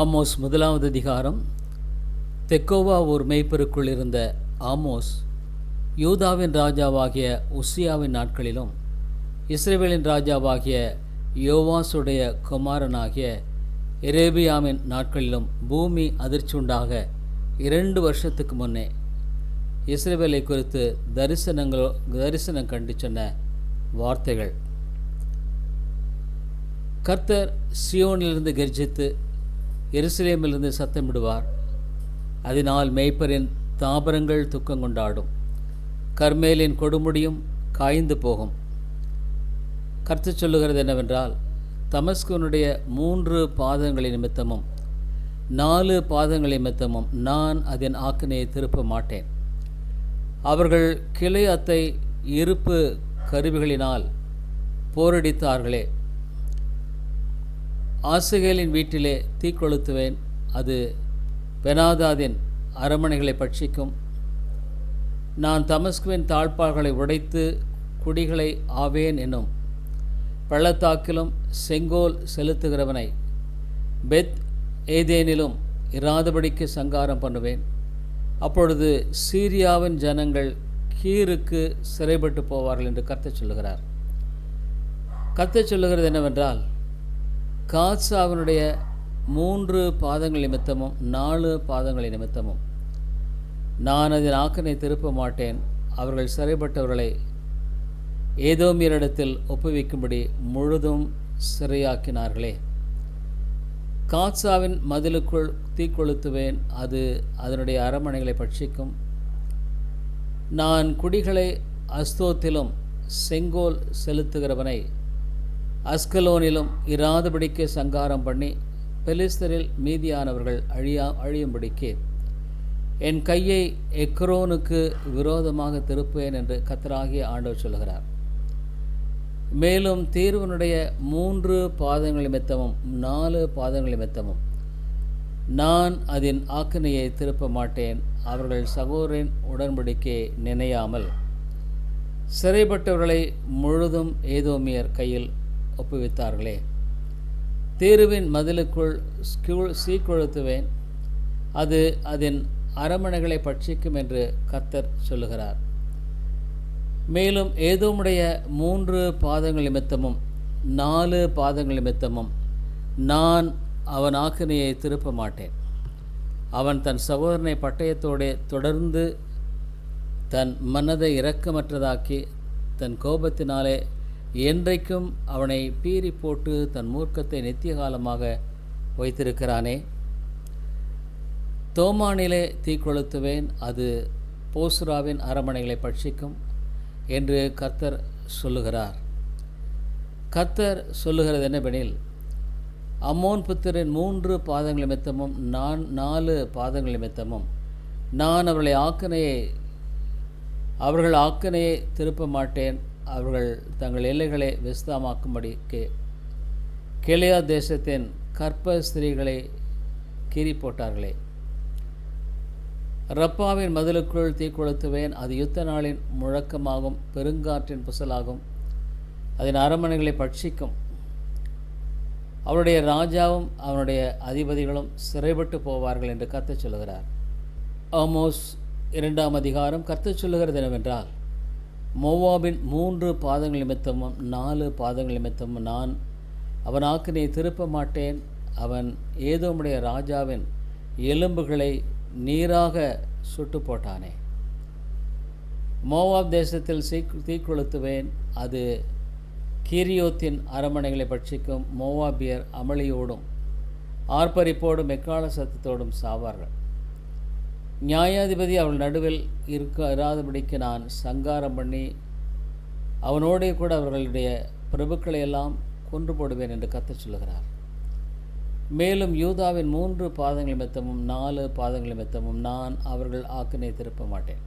Amos முதலாவது அதிகாரம். தெக்கோவா ஒரு மெய்ப்பெருக்குள் இருந்த ஆமோஸ் யூதாவின் ராஜாவாகிய உசியாவின் நாட்களிலும் இஸ்ரேவேலின் ராஜாவாகிய யோவாசுடைய குமாரனாகிய எரேபியாவின் நாட்களிலும் பூமி அதிர்ச்சியுண்டாக இரண்டு வருஷத்துக்கு முன்னே இஸ்ரேவேலை குறித்து தரிசனங்களோ தரிசனம் கண்டு சொன்ன வார்த்தைகள். கர்த்தர் சியோனிலிருந்து கர்ஜித்து எருசலேமிலிருந்து சத்தமிடுவார். அதனால் மேய்ப்பரின் தாபரங்கள் துக்கம் கொண்டாடும். கர்மேலின் கொடுமுடியும் காய்ந்து போகும். கருத்து சொல்லுகிறது என்னவென்றால் தமஸ்குனுடைய மூன்று பாதங்களின் நிமித்தமும் நாலு பாதங்களின் நிமித்தமும் நான் அதன் ஆக்கினையை திருப்ப மாட்டேன். அவர்கள் கிளையத்தை இருப்பு கருவிகளினால் போரடித்தார்களே ஆசுகேலின் வீட்டிலே தீக்கொளுத்துவேன் அது பெனாதாதின் அரமனைகளை பட்சிக்கும். நான் தமஸ்குவின் தாழ்பால்களை உடைத்து குடிகளை ஆவேன் என்னும் பள்ளத்தாக்கிலும் செங்கோல் செலுத்துகிறவனை பெத் ஏதேனிலும் இராதபடிக்கு சங்காரம் பண்ணுவேன். அப்பொழுது சீரியாவின் ஜனங்கள் கீருக்கு சிறைப்பட்டு போவார்கள் என்று கர்த்தர் சொல்லுகிறார். கர்த்தர் சொல்லுகிறது என்னவென்றால் காத்சாவினுடைய மூன்று பாதங்கள் நிமித்தமும் நாலு பாதங்களை நிமித்தமும். நான் அதன் ஆக்கனை திருப்ப மாட்டேன். அவர்கள் சிறைப்பட்டவர்களை ஏதோமியரிடத்தில் ஒப்புவிக்கும்படி முழுதும் சிறையாக்கினார்களே. காட்சாவின் மதிலுக்குள் தீக்கொளுத்துவேன் அது அதனுடைய அரமனைகளை பட்சிக்கும். நான் குடிகளை அஸ்தோத்திலும் செங்கோல் செலுத்துகிறவனை அஸ்கலோனிலும் இராதபடிக்கு சங்காரம் பண்ணி பெலிஸ்தரில் மீதியானவர்கள் அழியா அழியும்படிக்கு என் கையை எக்ரோனுக்கு விரோதமாக திருப்பேன் என்று கத்தராகிய ஆண்டவர் சொல்கிறார் மேலும் தீர்வனுடைய மூன்று பாதங்கள் மித்தமும் நாலு பாதங்கள் நிமித்தமும் நான் அதன் ஆக்கினையை திருப்ப மாட்டேன். அவர்கள் சகோதரின் உடன்படிக்கை நினையாமல் சிறைப்பட்டவர்களை முழுதும் ஏதோமியர் கையில் ஒப்புவித்தார்களே. தீருவின் மதிலுக்குள் ஸ்கூல் சீக்கொழுத்துவேன் அது அதன் அரமனைகளை பட்சிக்கும் என்று கத்தர் சொல்லுகிறார். மேலும் ஏதோமுடைய மூன்று பாதங்கள் நிமித்தமும் நாலு பாதங்கள் நிமித்தமும் நான் அவன் ஆக்கினையை திருப்ப மாட்டேன். அவன் தன் சகோதரனை பட்டயத்தோடே தொடர்ந்து தன் மனதை இரக்கமற்றதாக்கி தன் கோபத்தினாலே என்றைக்கும் அவனை பீறி போட்டு தன் மூர்க்கத்தை நித்திய காலமாக வைத்திருக்கிறானே. தோமானிலே தீக்கொளுத்துவேன் அது போசுராவின் அரமனைகளை பட்சிக்கும் என்று கர்த்தர் சொல்லுகிறார். கர்த்தர் சொல்லுகிறது என்னவெனில் அம்மோன் புத்திரின் மூன்று பாதங்கள் நிமித்தமும் நான் நாலு பாதங்கள் நிமித்தமும் நான் அவர்களை ஆக்கனையை அவர்கள் ஆக்கனையை திருப்ப மாட்டேன் அவர்கள் தங்கள் எல்லைகளை விஸ்தாமாக்கும்படிக்கு கிளையா தேசத்தின் கற்ப ஸ்திரீகளை கீறி போட்டார்களே. ரப்பாவின் மதிலுக்குள் தீக்கொளுத்துவேன் அது யுத்த நாளின் முழக்கமாகும் பெருங்காற்றின் புசலாகும் அதன் அரமனைகளை பட்சிக்கும். அவருடைய ராஜாவும் அவனுடைய அதிபதிகளும் சிறைப்பட்டு போவார்கள் என்று கத்துச் சொல்லுகிறார். ஆமோஸ் இரண்டாம் அதிகாரம் கர்த்தர் சொல்லுகிறது என்னவென்றால் மோவாபின் மூன்று பாதங்கள் நிமித்தமும் நாலு பாதங்கள் நிமித்தமும் நான் அவன் ஆக்கினை திருப்ப மாட்டேன் அவன் ஏதோமுடைய ராஜாவின் எலும்புகளை நீராக சுட்டு போட்டானே மோவாப் தேசத்தில் சீ தீக்கொளுத்துவேன். அது கீரியோத்தின் அரமனைகளை பட்சிக்கும் மோவாபியர் அமளியோடும் ஆர்ப்பரிப்போடும் எக்கால சத்தத்தோடும் சாவார்கள். நியாயாதிபதி அவள் நடுவில் இருக்க இராதபடிக்கு நான் சங்காரம் பண்ணி அவனோடே கூட அவர்களுடைய பிரபுக்களை எல்லாம் கொன்று போடுவேன் என்று கத்தச் சொல்லுகிறார். மேலும் யூதாவின் மூன்று பாதங்கள் மெத்தமும் நாலு பாதங்கள் மெத்தமும் நான் அவர்கள் ஆக்கினை திருப்ப மாட்டேன்.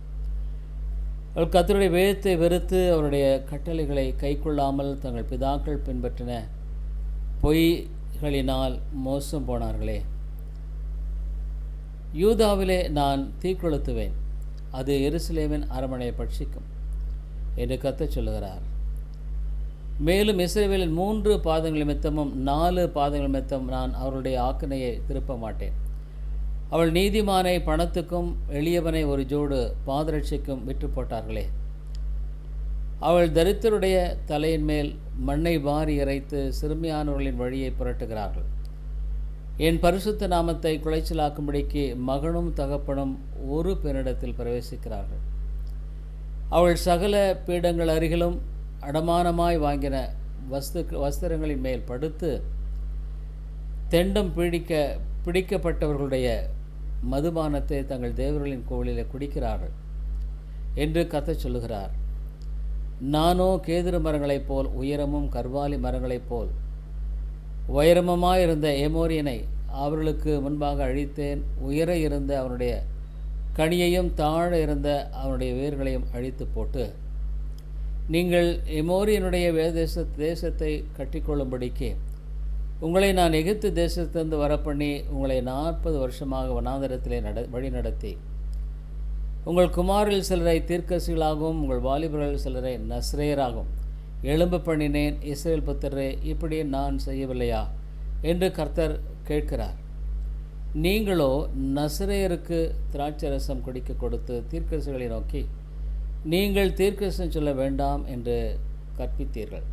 அவள் கத்தருடைய வேதத்தை வெறுத்து அவருடைய கட்டளைகளை கைக்கொள்ளாமல் தங்கள் பிதாக்கள் பின்பற்றின பொய்களினால் மோசம் போனார்களே. யூதாவிலே நான் தீக்குளுத்துவேன். அது எருசலேமின் அரமனையை பட்சிக்கும் என்று கத்த சொல்லுகிறார். மேலும் இஸ்ரேவேலின் மூன்று பாதங்கள் நிமித்தமும் நாலு பாதங்கள் நிமித்தம் நான் அவருடைய ஆக்கினையை திருப்ப மாட்டேன் அவள் நீதிமானை பணத்துக்கும் எளியவனை ஒரு ஜோடு பாதரட்சிக்கும் விற்று போட்டார்களே. அவள் தரித்திரருடைய தலையின் மேல் மண்ணை வாரி இறைத்து சிறுமியானவர்களின் வழியை புரட்டுகிறார்கள். என் பரிசுத்த நாமத்தை குலைச்சலாக்கும்படிக்கு மகனும் தகப்பனும் ஒரு பெண்ணிடத்தில் பிரவேசிக்கிறார்கள். அவள் சகல பீடங்கள் அருகிலும் அடமானமாய் வாங்கின வஸ்து வஸ்திரங்களின் மேல் படுத்து தெண்டம் பிடிக்க பிடிக்கப்பட்டவர்களுடைய மதுபானத்தை தங்கள் தேவர்களின் கோவிலில் குடிக்கிறார்கள் என்று கதை சொல்லுகிறார். நானோ கேதுரு மரங்களைப் போல் உயரமும் கர்வாலி மரங்களைப் போல் உயரமுமாயிருந்த ஏமோரியனை அவர்களுக்கு முன்பாக அழித்தேன். உயர இருந்த அவனுடைய கனியையும் தாழ இருந்த அவனுடைய வேர்களையும் அழித்து போட்டு நீங்கள் எமோரியனுடைய வேதேச தேசத்தை கட்டிக்கொள்ளும்படிக்கு உங்களை நான் எகிப்து தேசத்திலிருந்து வரப்பண்ணி உங்களை நாற்பது வருஷமாக வனாந்தரத்திலே நட வழி நடத்தி உங்கள் குமாரில் சிலரை தீர்க்கசிகளாகவும் உங்கள் வாலிபர்கள் சிலரை நஸ்ரேயராகவும் எழும்பு பண்ணினேன் இஸ்ரேல் புத்திரே இப்படி நான் செய்யவில்லையா? என்று கர்த்தர் கேட்கிறார். நீங்களோ நசரேயருக்கு திராட்சரசம் குடிக்க கொடுத்து தீர்க்கரசுகளை நோக்கி நீங்கள் தீர்க்கரசம் சொல்ல வேண்டாம் என்று கற்பித்தீர்கள்.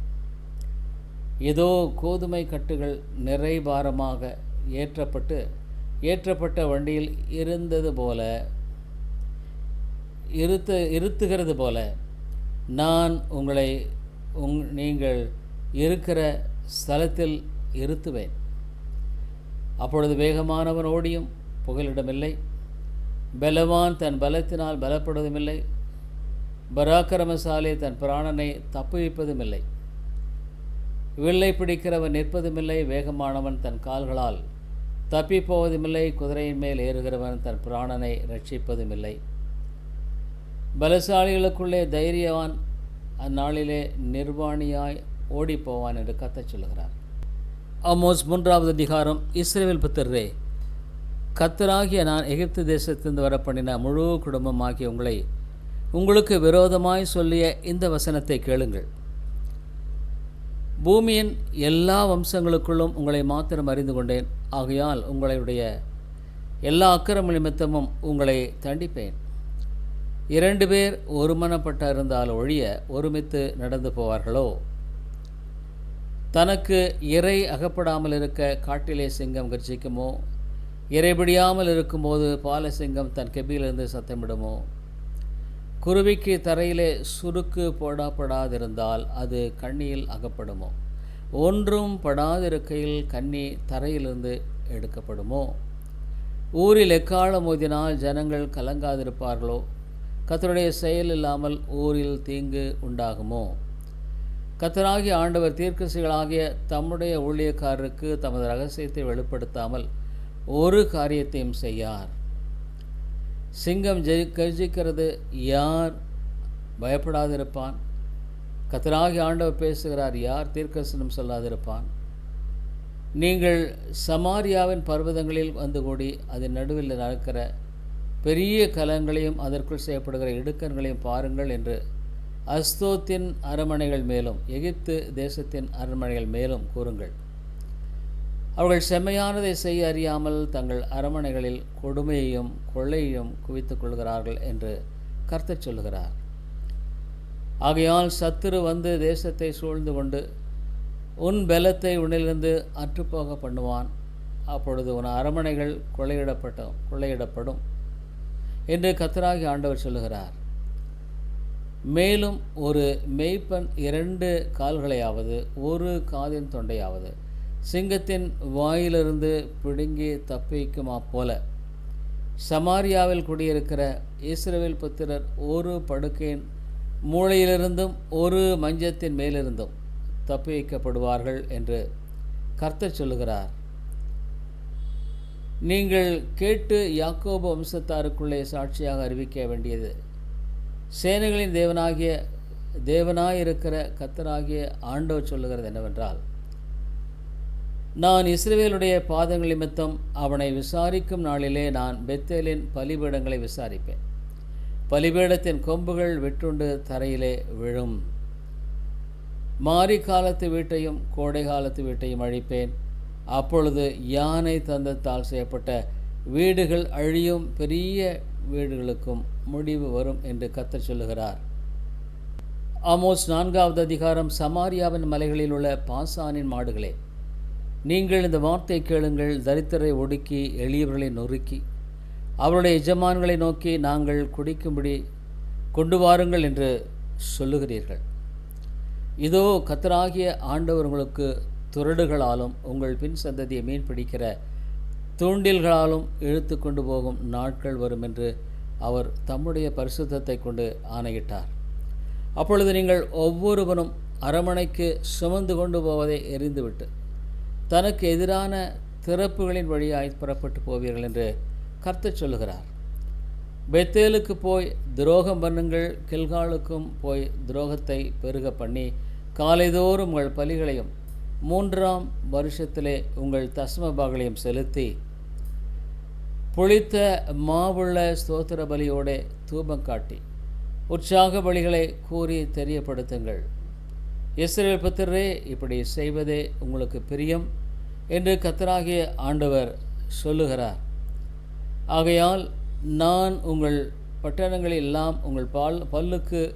ஏதோ கோதுமை கட்டுகள் நிறைபாரமாக ஏற்றப்பட்டு ஏற்றப்பட்ட வண்டியில் இருந்தது போல இருத்து இருத்துகிறது போல நான் உங்களை உங் நீங்கள் இருக்கிற ஸ்தலத்தில் இருத்துவேன். அப்பொழுது வேகமானவன் ஓடியும் புகலிடமில்லை. பலவான் தன் பலத்தினால் பலப்படுவதுமில்லை. பராக்கிரமசாலி தன் பிராணனை தப்புவிப்பதுமில்லை. வில்லை பிடிக்கிறவன் நிற்பதுமில்லை. வேகமானவன் தன் கால்களால் தப்பி போவதுமில்லை குதிரையின் மேல் ஏறுகிறவன் தன் பிராணனை ரட்சிப்பதுமில்லை. பலசாலிகளுக்குள்ளே தைரியவான் அந்நாளிலே நிர்வாணியாய் ஓடிப்போவான் என்று கத்த சொல்கிறார் அமோஸ் மூன்றாவது அதிகாரம் இஸ்ரேல் புத்திரரே கத்தராகிய நான் எகிப்து தேசத்திலிருந்து வரப்பண்ணின முழு குடும்பமாகி உங்களை உங்களுக்கு விரோதமாய் சொல்லிய இந்த வசனத்தை கேளுங்கள். பூமியின் எல்லா வம்சங்களுக்குள்ளும் உங்களை மாத்திரம் அறிந்து கொண்டேன். ஆகையால் உங்களுடைய எல்லா அக்கிரம நிமித்தமும் உங்களை தண்டிப்பேன். இரண்டு பேர் ஒருமனப்பட்ட இருந்தால் ஒழிய ஒருமித்து நடந்து போவார்களோ? தனக்கு இறை அகப்படாமல் இருக்க காட்டிலே சிங்கம் கர்ஜிக்குமோ? இறைபிடியாமல் இருக்கும்போது பாலசிங்கம் தன் கெபியிலிருந்து சத்தமிடுமோ? குருவிக்கு தரையிலே சுருக்கு போடப்படாதிருந்தால் அது கண்ணியில் அகப்படுமோ? ஒன்றும் படாதிருக்கையில் கண்ணி தரையிலிருந்து எடுக்கப்படுமோ? ஊரில் எக்காலம் மோதினால் ஜனங்கள் கலங்காதிருப்பார்களோ? கத்தருடைய செயல் இல்லாமல் ஊரில் தீங்கு உண்டாகுமோ? கத்தராகிய ஆண்டவர் தீர்க்கசிகளாகிய தம்முடைய ஊழியக்காரருக்கு தமது ரகசியத்தை வெளிப்படுத்தாமல் ஒரு காரியத்தையும் செய்யார். சிங்கம் ஜெய் கர்ஜிக்கிறது யார்? பயப்படாதிருப்பான். கத்தராகி ஆண்டவர் பேசுகிறார் யார்? தீர்க்கசனம் சொல்லாதிருப்பான். நீங்கள் சமாரியாவின் பர்வதங்களில் வந்து கூடி அதன் நடுவில் நடக்கிற பெரிய கலங்களையும் அதற்குள் செய்யப்படுகிற இடுக்கண்களையும் பாருங்கள் என்று அஸ்தோத்தின் அரண்மனைகள் மேலும் எகிப்து தேசத்தின் அரண்மனைகள் மேலும் கூறுங்கள். அவர்கள் செம்மையானதை செய்ய அறியாமல் தங்கள் அரண்மனைகளில் கொடுமையையும் கொள்ளையையும் குவித்துக் கொள்கிறார்கள் என்று கர்த்தர் சொல்கிறார் ஆகையால் சத்துரு வந்து தேசத்தை சூழ்ந்து கொண்டு உன் பலத்தை உன்னிலிருந்து அற்றுப்போக பண்ணுவான். அப்பொழுது உன் அரமனைகள் கொள்ளையிடப்பட்ட கொள்ளையிடப்படும். என்று கத்தராகி ஆண்டவர் சொல்லுகிறார். மேலும் ஒரு மெய்ப்பன் இரண்டு கால்களையாவது ஒரு காதின் தொண்டையாவது சிங்கத்தின் வாயிலிருந்து பிடுங்கி தப்பிக்குமா போல. சமாரியாவில் குடியிருக்கிற இஸ்ரேல் புத்திரர் ஒரு படுக்கையின் மூளையிலிருந்தும் ஒரு மஞ்சத்தின் மேலிருந்தும் தப்பி வைக்கப்படுவார்கள் என்று கர்த்தர் சொல்லுகிறார். நீங்கள் கேட்டு யாக்கோபு வம்சத்தாருக்குள்ளே சாட்சியாக அறிவிக்க வேண்டியது. சேனைகளின் தேவனாகிய தேவனாயிருக்கிற கத்தராகிய ஆண்டவர் சொல்லுகிறது என்னவென்றால் நான் இஸ்ரேலுடைய பாதங்கள் நிமித்தம் அவனை விசாரிக்கும் நாளிலே நான் பெத்தேலின் பலிபீடங்களை விசாரிப்பேன். பலிபீடத்தின் கொம்புகள் வெட்டுண்டு தரையிலே விழும். மாரி காலத்து வீட்டையும் கோடை காலத்து வீட்டையும் அழிப்பேன். அப்பொழுது யானை தந்தத்தால் செய்யப்பட்ட வீடுகள் அழியும் பெரிய வீடுகளுக்கும் முடிவு வரும் என்று கத்தர் சொல்லுகிறார். ஆமோஸ் நான்காவது அதிகாரம் சமாரியாவின் மலைகளில் உள்ள பாசானின் மாடுகளே நீங்கள் இந்த வார்த்தை கேளுங்கள். தரித்திரை ஒடுக்கி எளியவர்களை நொறுக்கி அவருடைய எஜமான்களை நோக்கி நாங்கள் குடிக்கும்படி கொண்டு வாருங்கள் என்று சொல்லுகிறீர்கள். இதோ கத்தராகிய ஆண்டவர் உங்களுக்கு துரடுகளாலும் உங்கள் பின் சந்ததியை மீன் பிடிக்கிற தூண்டில்களாலும் இழுத்து கொண்டு போகும் நாட்கள் வரும் என்று அவர் தம்முடைய பரிசுத்தத்தை கொண்டு ஆணையிட்டார். அப்பொழுது நீங்கள் ஒவ்வொருவனும் அரமனைக்கு சுமந்து கொண்டு போவதை எரிந்துவிட்டு தனக்கு எதிரான திறப்புகளின் வழியாய் புறப்பட்டு போவீர்கள் என்று கர்த்தச் சொல்லுகிறார். பெத்தேலுக்கு போய் துரோகம் பண்ணுங்கள் கில்காலுக்கும் போய் துரோகத்தை பெருக பண்ணி காலைதோறும் உங்கள் பலிகளையும் மூன்றாம் வருஷத்திலே உங்கள் தஸ்மபாகளையும் செலுத்தி புளித்த மாவுள்ள ஸ்தோத்திர பலியோட தூபம் காட்டி உற்சாக பலிகளை கூறி தெரியப்படுத்துங்கள். இஸ்ரேல் புத்திரரே இப்படி செய்வதே உங்களுக்கு பிரியம் என்று கத்தராகிய ஆண்டவர் சொல்லுகிறார். ஆகையால் நான் உங்கள் பட்டணங்களில் எல்லாம் உங்கள் பால் பல்லுக்கு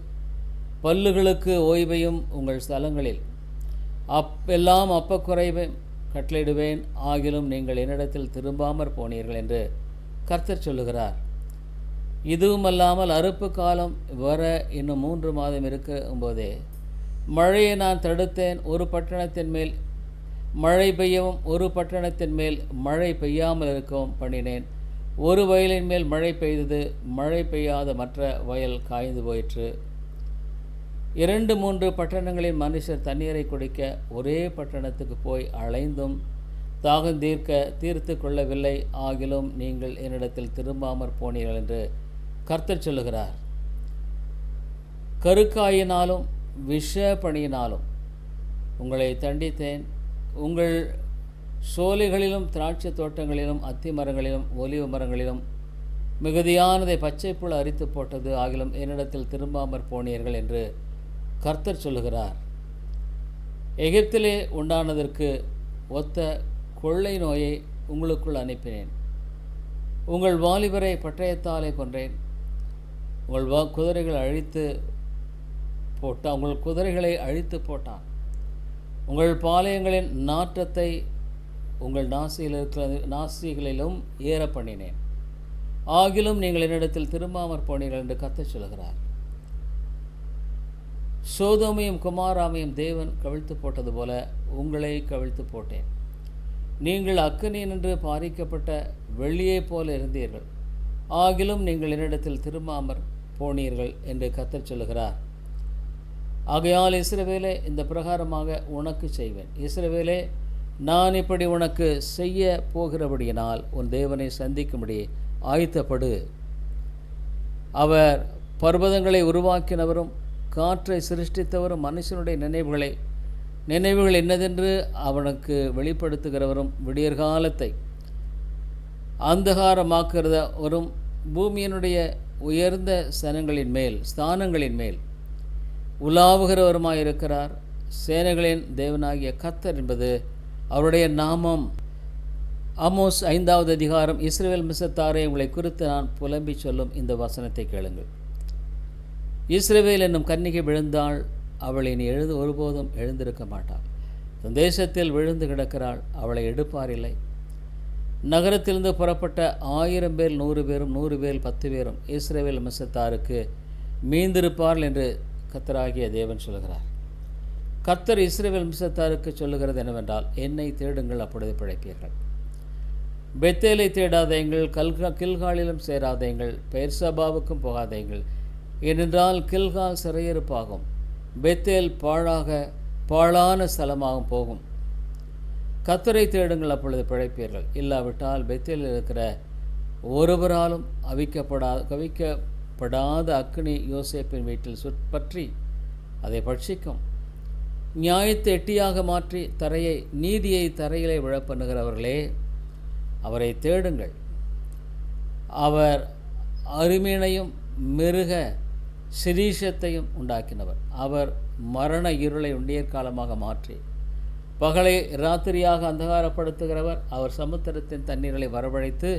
பல்லுகளுக்கு ஓய்வையும் உங்கள் ஸ்தலங்களில் அப் எல்லாம் அப்பக்குறைவையும் கட்டளையிடுவேன். ஆகிலும் நீங்கள் என்னிடத்தில் திரும்பாமற் போனீர்கள் என்று கர்த்தர் சொல்லுகிறார். இதுவும் அல்லாமல் அறுப்பு காலம் வர இன்னும் மூன்று மாதம் இருக்கும்போதே மழையை நான் தடுத்தேன். ஒரு பட்டணத்தின் மேல் மழை பெய்யவும் ஒரு பட்டணத்தின் மேல் மழை பெய்யாமல் இருக்கவும் பண்ணினேன். ஒரு வயலின் மேல் மழை பெய்தது மழை பெய்யாத மற்ற வயல் காய்ந்து போயிற்று. இரண்டு மூன்று பட்டணங்களில் மனுஷர் தண்ணீரை குடிக்க ஒரே பட்டணத்துக்கு போய் அலைந்தும் தாகம் தீர்க்க தீர்த்து கொள்ளவில்லை ஆகிலும் நீங்கள் என்னிடத்தில் திரும்பாமற் போனீர்கள் என்று கர்த்தர் சொல்லுகிறார். கருக்காயினாலும் விஷ பணியினாலும் உங்களை தண்டித்தேன். உங்கள் சோலைகளிலும் திராட்சை தோட்டங்களிலும் அத்தி மரங்களிலும் ஒலிவு மரங்களிலும் மிகுதியானதை பச்சைப்புல் அரித்து போட்டது ஆகிலும் என்னிடத்தில் திரும்பாமற் போனீர்கள் என்று கர்த்தர் சொல்லுகிறார் எகிப்திலே உண்டானதற்கு ஒத்த கொள்ளை நோயை உங்களுக்குள் அனுப்பினேன். உங்கள் வாலிபரை பட்டயத்தாலே கொன்றேன். உங்கள் வா குதிரைகள் அழித்து போட்டான் உங்கள் குதிரைகளை அழித்து போட்டான். உங்கள் பாளையங்களின் நாற்றத்தை உங்கள் நாசியில் இருக்கிற நாசிகளிலும் ஏற பண்ணினேன் ஆகிலும் நீங்கள் என்னிடத்தில் திரும்பாமற் போனீர்கள் என்று கத்தச் சொல்கிறார் சோதோமையும் குமாராமையும் தேவன் கவிழ்த்து போட்டது போல உங்களை கவிழ்த்து போட்டேன். நீங்கள் அக்கனி நின்று பாதிக்கப்பட்ட வெள்ளியைப் போல இருந்தீர்கள். ஆகிலும் நீங்கள் என்னிடத்தில் திரும்பாமற் போனீர்கள் என்று கத்தச் சொல்லுகிறார். ஆகையால் இஸ்ரவேலே இந்த பிரகாரமாக உனக்கு செய்வேன். இஸ்ரவேலே நான் இப்படி உனக்கு செய்ய போகிறபடியினால் உன் தேவனை சந்திக்கும்படி ஆயத்தப்படு. அவர் பர்வதங்களை உருவாக்கினவரும் காற்றை சிருஷ்டித்தவரும் மனுஷனுடைய நினைவுகளை. நினைவுகள் என்னதென்று அவனுக்கு வெளிப்படுத்துகிறவரும் விடியற்காலத்தை அந்தகாரமாக்குறதவரும் பூமியினுடைய உயர்ந்த சனங்களின் மேல் ஸ்தானங்களின் மேல் உலாவுகிறவருமாயிருக்கிறார். சேனைகளின் தேவனாகிய கத்தர் என்பது அவருடைய நாமம். அமோஸ் ஐந்தாவது அதிகாரம் இஸ்ரேல் மிசத்தாரை உங்களை குறித்து நான் புலம்பி சொல்லும் இந்த வசனத்தை கேளுங்கள். இஸ்ரவேல் என்னும் கன்னிகை விழுந்தாள் அவள் இனி எழுந்து ஒருபோதும் எழுந்திருக்க மாட்டாள். தன் தேசத்தில் விழுந்து கிடக்கிறாள் அவளை எடுப்பாரில்லை. நகரத்திலிருந்து புறப்பட்ட ஆயிரம் பேர் நூறு பேரும் நூறு பேர் பத்து பேரும் இஸ்ரேவேல் மிசத்தாருக்கு மீந்திருப்பார்கள் என்று கத்தராகிய தேவன் சொல்கிறார். கத்தர் இஸ்ரேவேல் மிசத்தாருக்கு சொல்லுகிறது என்னவென்றால் என்னை தேடுங்கள் அப்பொழுது பிழைப்பீர்கள். பெத்தேலை தேடாதேங்கள் கல்கா கில்காலிலும் சேராதேங்கள் பெயர் சபாவுக்கும் போகாதேங்கள். ஏனென்றால் கில்கால் சிறையிருப்பாகும். பெத்தேல் பாழாக பாழான ஸ்தலமாகவும் போகும். கத்தரை தேடுங்கள் அப்பொழுது பிழைப்பீர்கள். இல்லாவிட்டால் பெத்தேலில் இருக்கிற ஒருவராலும் அவிக்கப்படா கவிக்கப்படாத அக்னி யோசேப்பின் வீட்டில் சுற்பற்றி அதை பட்சிக்கும். நியாயத்தை எட்டியாக மாற்றி தரையை நீதியை தரையிலே விழப்பண்ணுகிறவர்களே அவரை தேடுங்கள். அவர் அருமீனையும் மிருக சிரீஷத்தையும் உண்டாக்கினவர். அவர் மரண இருளை உண்டியற்காலமாக மாற்றி பகலை ராத்திரியாக அந்தகாரப்படுத்துகிறவர். அவர் சமுத்திரத்தின் தண்ணீர்களை வரவழைத்து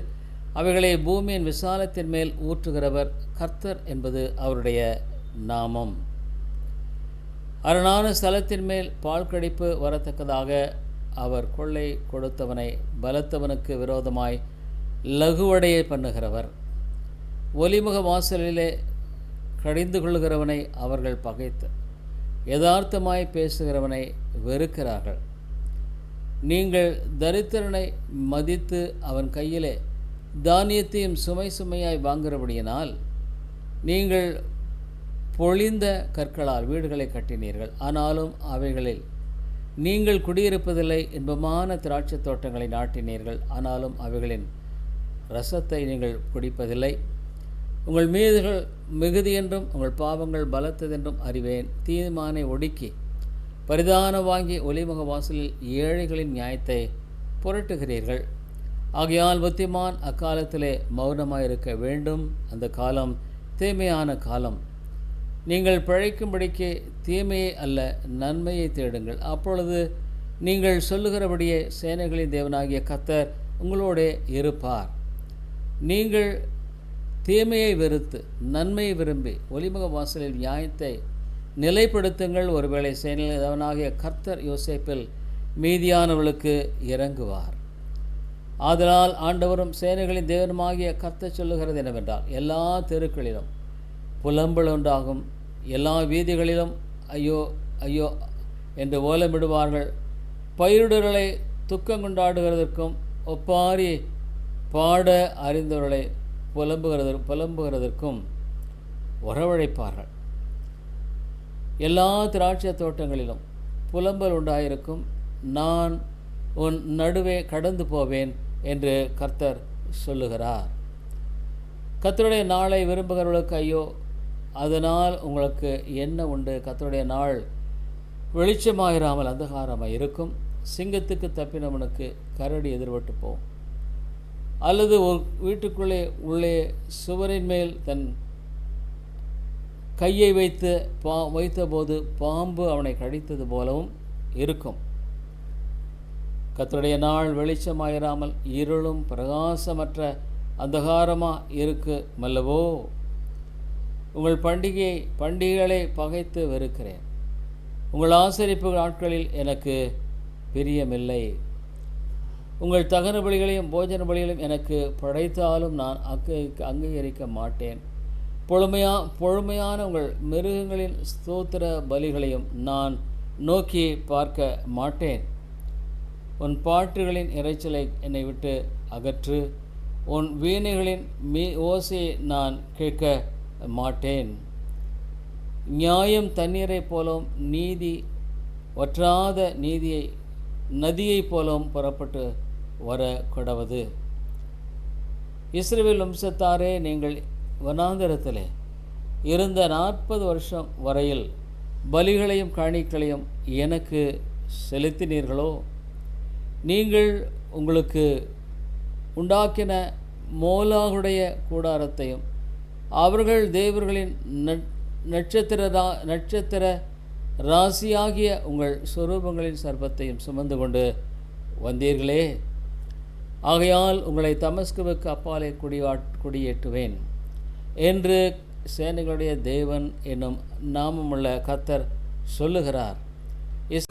அவைகளை பூமியின் விசாலத்தின் மேல் ஊற்றுகிறவர் கர்த்தர் என்பது அவருடைய நாமம். அரணான ஸ்தலத்தின் மேல் பால் கடிப்பு வரத்தக்கதாக அவர் கொள்ளை கொடுத்தவனை பலத்தவனுக்கு விரோதமாய் லகுவடையை பண்ணுகிறவர். ஒலிமுக வாசலிலே கடிந்து கொள்கிறவனை அவர்கள் பகைத்து யதார்த்தமாய் பேசுகிறவனை வெறுக்கிறார்கள். நீங்கள் தரித்திரனை மதித்து அவன் கையிலே தானியத்தையும் சுமை சுமையாய் வாங்குகிறபடியினால் நீங்கள் பொழிந்த கற்களால் வீடுகளை கட்டினீர்கள். ஆனாலும் அவைகளில் நீங்கள் குடியிருப்பதில்லை இன்பமான திராட்சைத் தோட்டங்களை நாட்டினீர்கள். ஆனாலும் அவைகளின் ரசத்தை நீங்கள் குடிப்பதில்லை. உங்கள் மீதுகள் மிகுதி என்றும் உங்கள் பாவங்கள் பலத்ததென்றும் அறிவேன். தீர்மானை ஒடுக்கி பரிதானம் வாங்கி ஒலிமுக வாசலில் ஏழைகளின் நியாயத்தை புரட்டுகிறீர்கள். ஆகையால் புத்திமான் அக்காலத்திலே மௌனமாயிருக்க வேண்டும். அந்த காலம் தீமையான காலம். நீங்கள் பிழைக்கும்படிக்கு தீமையை அல்ல நன்மையை தேடுங்கள். அப்பொழுது நீங்கள் சொல்லுகிறபடியே சேனைகளின் தேவனாகிய கத்தர் உங்களோடே இருப்பார். நீங்கள் தீமையை வெறுத்து நன்மையை விரும்பி ஒளிமுக வாசலில் நியாயத்தை நிலைப்படுத்துங்கள். ஒருவேளை சேனையில் கர்த்தர் யோசேப்பில் மீதியானவர்களுக்கு இறங்குவார். ஆதலால் ஆண்டவரும் சேனைகளின் தேவனுமாகிய கர்த்தர் சொல்லுகிறது என்னவென்றால் எல்லா தெருக்களிலும் புலம்பல் உண்டாகும். எல்லா வீதிகளிலும் ஐயோ ஐயோ என்று ஓலமிடுவார்கள். பயிரிடுகளை துக்கம் கொண்டாடுகிறதற்கும் ஒப்பாரி பாட அறிந்தவர்களை புலம்புகிறது புலம்புகிறதற்கும் உறவழைப்பார்கள் எல்லா திராட்சை தோட்டங்களிலும் புலம்பல் உண்டாயிருக்கும். நான் உன் நடுவே கடந்து போவேன் என்று கர்த்தர் சொல்லுகிறார். கத்தருடைய நாளை விரும்புகிறவர்களுக்கு ஐயோ அதனால் உங்களுக்கு என்ன உண்டு? கத்தருடைய நாள் வெளிச்சமாயிராமல் அந்தகாரமாக இருக்கும் சிங்கத்துக்கு தப்பினவனுக்கு கரடி எதிர்பட்டு போகும் அல்லது ஒரு வீட்டுக்குள்ளே உள்ளே சுவரின் மேல் தன் கையை வைத்து பா வைத்தபோது பாம்பு அவனை கடித்தது போலவும் இருக்கும். கத்தருடைய நாள் வெளிச்சமாயிராமல் இருளும் பிரகாசமற்ற அந்தகாரமாக இருக்கு மல்லவோ. உங்கள் பண்டிகை பண்டிகைகளை பகைத்து வெறுக்கிறேன். உங்கள் ஆசரிப்பு நாட்களில் எனக்கு பிரியமில்லை. உங்கள் தகன பலிகளையும் போஜன பலிகளையும் எனக்கு படைத்தாலும் நான் அங்கு அங்கீகரிக்க மாட்டேன். பொழுமையா பொழுமையான உங்கள் மிருகங்களின் ஸ்தோத்திர பலிகளையும் நான் நோக்கி பார்க்க மாட்டேன். உன் பாட்டுகளின் இறைச்சலை என்னை விட்டு அகற்று உன் வீணைகளின் மீ ஓசையை நான் கேட்க மாட்டேன். நியாயம் தண்ணீரைப் போலவும் நீதி வற்றாத நீதியை நதியைப் போலவும் புறப்பட்டு வர கொடவது இஸ்ரேல் வம்சத்தாரே நீங்கள் வனாந்திரத்தில் இருந்த நாற்பது வருஷம் வரையில் பலிகளையும் காணிக்களையும் எனக்கு செலுத்தினீர்களோ? நீங்கள் உங்களுக்கு உண்டாக்கின மோலாகுடைய கூடாரத்தையும் அவர்கள் தேவர்களின் நட்சத்திர ரா நட்சத்திர ராசியாகிய உங்கள் சொரூபங்களின் சர்ப்பத்தையும் சுமந்து கொண்டு வந்தீர்களே. ஆகையால் உங்களை தமஸ்குவுக்கு அப்பாலே குடிவா குடியேற்றுவேன். என்று சேனைகளுடைய தேவன் என்னும் நாமமுள்ள கத்தர் சொல்லுகிறார். இஸ்